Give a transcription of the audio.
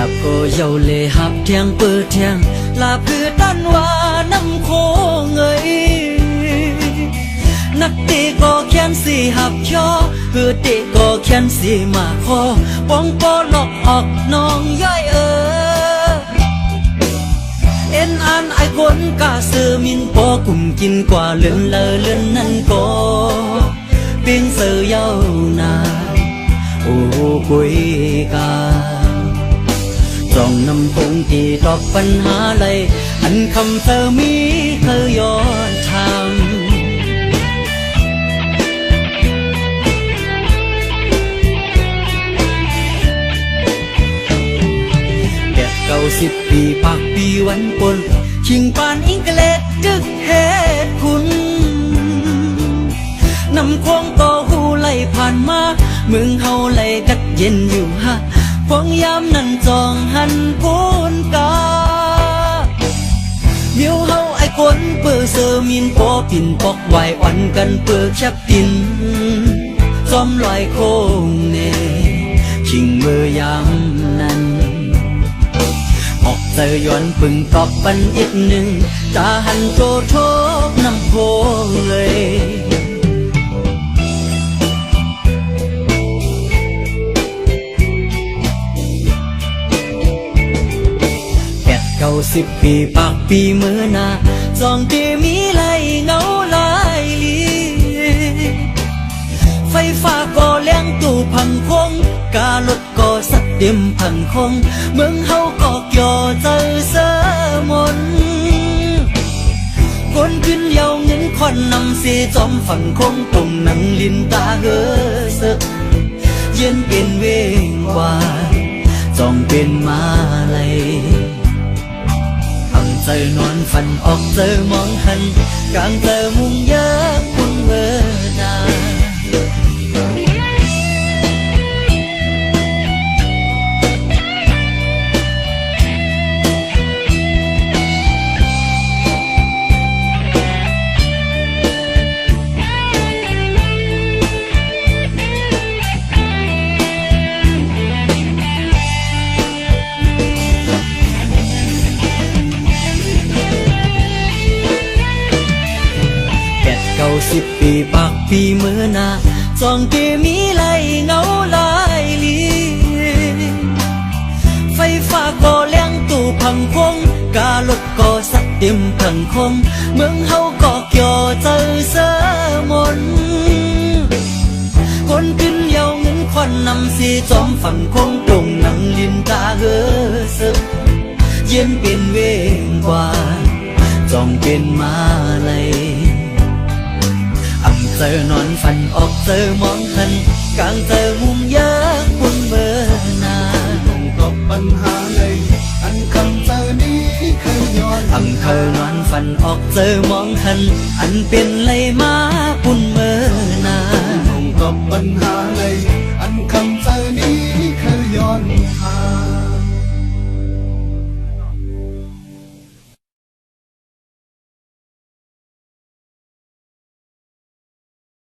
อยากก็เยาเลยหับเทียงเปิดเทียงลาพือตันว่าน้ำโคงเอ้ยนักเตะก็แค้นสีหับยอเพื่อเตะก็แค้นสีมาคอป้องปอหลอกออกน้องย่อยเออเอ็นอันไอคนกาเสือมินปอกุ่มกินกว่าเลือนเลอเลือนนั่นก็เปียงเสือเย้านาโอ้กุยกา จองนำคงที่ตอบปัญหาเลยอันคำเธอมีเธอย้อนทำแก่เก่าสิบปีปากปีวันปนชิงปานอิงเกลดจึกเหตุคุณนำควงต่อหูไหลผ่านมาเมืองเฮาไหลกัดเย็นอยู่ฮะ ฟองยามนั้นจองหันพูนกาเมียวเฮาไอ้คนเปื้อเซอร์มินปอปินปอกไหวอ่อนกันเปื้อแคบตินซ้อมลอยโค้งเนชิงเมื่อยามนั้นออกเจอย้อนปึงตอบปันอีกหนึ่งจาหันโจโทกน้ำโพเลย สิบปีปากปีมือหนาจองตีมีไหลเงาลายลีไฟฟ้าก็เลี้ยงตู้พังคง การถก็สัดเต็มพังคง เมืองเฮาก็เกี่ยวเจอเสมนคนขึ้นเยาวเงินควันนำสีจอมฝันคงตรงหนังลินตาเฮอสึกเย็นเป็นเวงวานจองเป็นมาเลย ทำใจนอนฝันออกเจอมองหันกลางเจอมุงยากคุณเวอนา สิบปีปากปีเมื่อนาจองเกมีไหลเงาลายลีไฟฟ้าก็เลี้ยงตู้พังคงการถก็สัดเต็มพังคงเมืองเฮาก็เกี่ยวเจอเสมนคนขึ้นเยาวเงินควันนำสีจอมฝันคงตรงนังลินตาเฮอสึกเย็นเป็นเวงกว่าจองเป็นมาเลย เจอนอนฝันออกเจอมองหันกลางเจอมุมยากบนเมื่อนาต้องตอบปัญหาเลยอันคำเจอนี้เคยย้อนอำเภอนอนฝันออกเจอมองหันอันเป็นไรมาปุ่นเมื่อนาต้องตอบปัญหาเลย